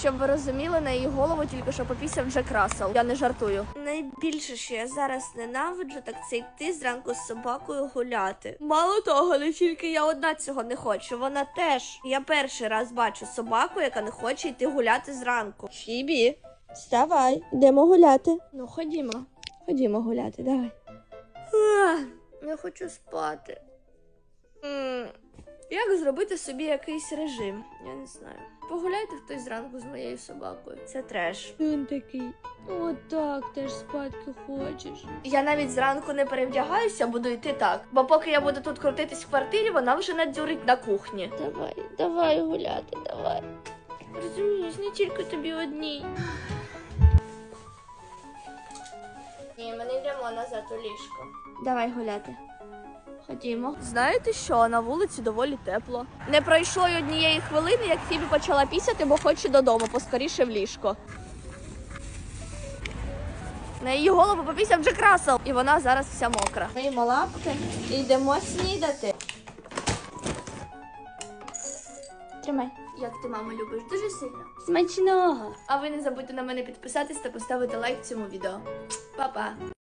Щоб ви розуміли, на її голову тільки що попісяв Джек Рассел. Я не жартую. Найбільше, що я зараз ненавиджу, так це йти зранку з собакою гуляти. Мало того, не тільки я одна цього не хочу. Вона теж. Я перший раз бачу собаку, яка не хоче йти гуляти зранку. Фібі, вставай, йдемо гуляти. Ну, ходімо, ходімо гуляти, давай. Я хочу спати. Як зробити собі якийсь режим? Я не знаю. Погуляйте хтось зранку з моєю собакою. Це треш. Він такий, отак теж спадки хочеш. Я навіть зранку не перевдягаюся, буду йти так. Бо поки я буду тут крутитись в квартирі, вона вже надзюрить на кухні. Давай, давай гуляти, давай. Розумієш, не тільки тобі одній. Ні, ми не йдемо назад у ліжко. Давай гуляти. Ходімо. Знаєте що? На вулиці доволі тепло. Не пройшло й однієї хвилини, як Фібі почала пісяти, бо хоче додому, поскоріше в ліжко. На її голову попісяв Джек Рассел, і вона зараз вся мокра. Миємо лапки і йдемо снідати. Тримай. Як ти маму любиш дуже сильно. Смачного! А ви не забудьте на мене підписатись та поставити лайк цьому відео. Па-па!